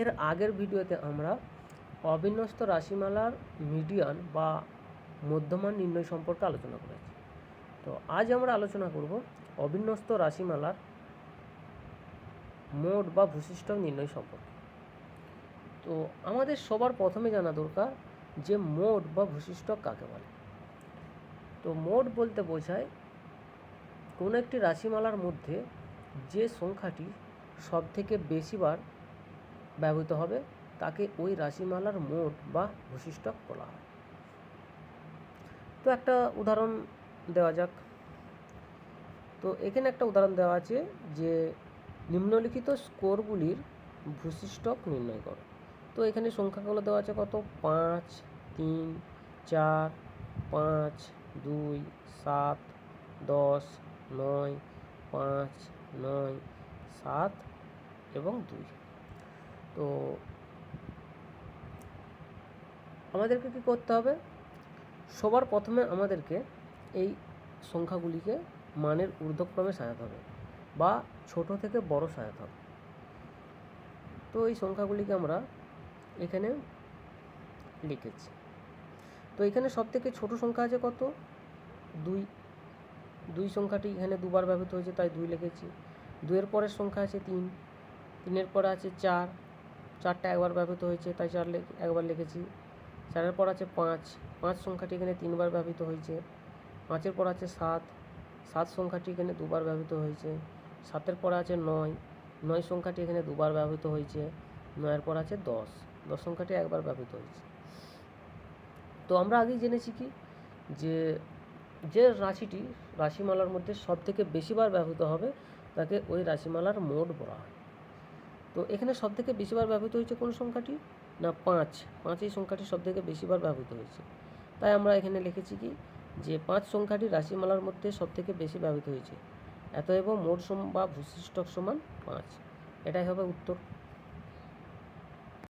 এর আগের ভিডিওতে আমরা অবিন্যস্ত রাশিমালার মিডিয়ান বা মধ্যমান নির্ণয় সম্পর্কে আলোচনা করেছি। তো আজ আমরা আলোচনা করব অবিন্যস্ত রাশিমালার মোড বা ভূশিষ্ঠক নির্ণয় সম্পর্কে। তো আমাদের সবার প্রথমে জানা দরকার যে মোড বা ভূশিষ্ঠক কাকে বলে। তো মোড বলতে বোঝায় কোনো একটি রাশিমালার মধ্যে যে সংখ্যাটি সব থেকে বেশিবার ব্যবহৃত হবে, তাকে ওই রাশিমালার মোট বা বৈশিষ্ট্যক বলা হয়। তো একটা উদাহরণ দেওয়া যাক। তো এখানে একটা উদাহরণ দেওয়া আছে যে নিম্নলিখিত স্কোরগুলির ভূশিষ্ঠক নির্ণয় করো। তো এখানে সংখ্যাগুলো দেওয়া আছে কত? পাঁচ, তিন, চার, পাঁচ, দুই, সাত, দশ, নয়, পাঁচ, নয়, সাত এবং দুই। তো আমাদেরকে কী করতে হবে? সবার প্রথমে আমাদেরকে এই সংখ্যাগুলিকে মানের ঊর্ধ্বক্রমে সাজাতে হবে বা ছোট থেকে বড় সাজাতে হবে। তো এই সংখ্যাগুলিকে আমরা এখানে লিখেছি। তো এখানে সব থেকে ছোটো সংখ্যা আছে কত? দুই। দুই সংখ্যাটি এখানে দুবার ব্যবহৃত হয়েছে, তাই দুই লিখেছি। দুইয়ের পরের সংখ্যা আছে তিন। তিনের পরে আছে চার। চারটা একবার ব্যবহৃত হয়েছে, তাই চার একবার লিখেছি। চারের পর আছে পাঁচ। পাঁচ সংখ্যাটি এখানে তিনবার ব্যবহৃত হয়েছে। পাঁচের পর আছে সাত। সাত সংখ্যাটি এখানে দুবার ব্যবহৃত হয়েছে। সাতের পর আছে নয়। নয় সংখ্যাটি এখানে দুবার ব্যবহৃত হয়েছে। নয়ের পর আছে দশ। দশ সংখ্যাটি একবার ব্যবহৃত হয়েছে। তো আমরা আগেই জেনেছি কি? যে যে রাশিটি রাশিমালার মধ্যে সব থেকে বেশিবার ব্যবহৃত হবে, তাকে ওই রাশিমালার মোড বলা হয়। তো এখানে সব থেকে বেশিবার ব্যবহৃত হয়েছে কোন সংখ্যাটি? না, পাঁচ। পাঁচ এই সংখ্যাটি সব থেকে বেশিবার ব্যবহৃত হয়েছে। তাই আমরা এখানে লিখেছি কি? যে পাঁচ সংখ্যাটি রাশিমালার মধ্যে সব থেকে বেশি ব্যবহৃত হয়েছে। এত এবং মোট সম বা ভূশিষ্ঠক সমান পাঁচ। এটাই হবে উত্তর।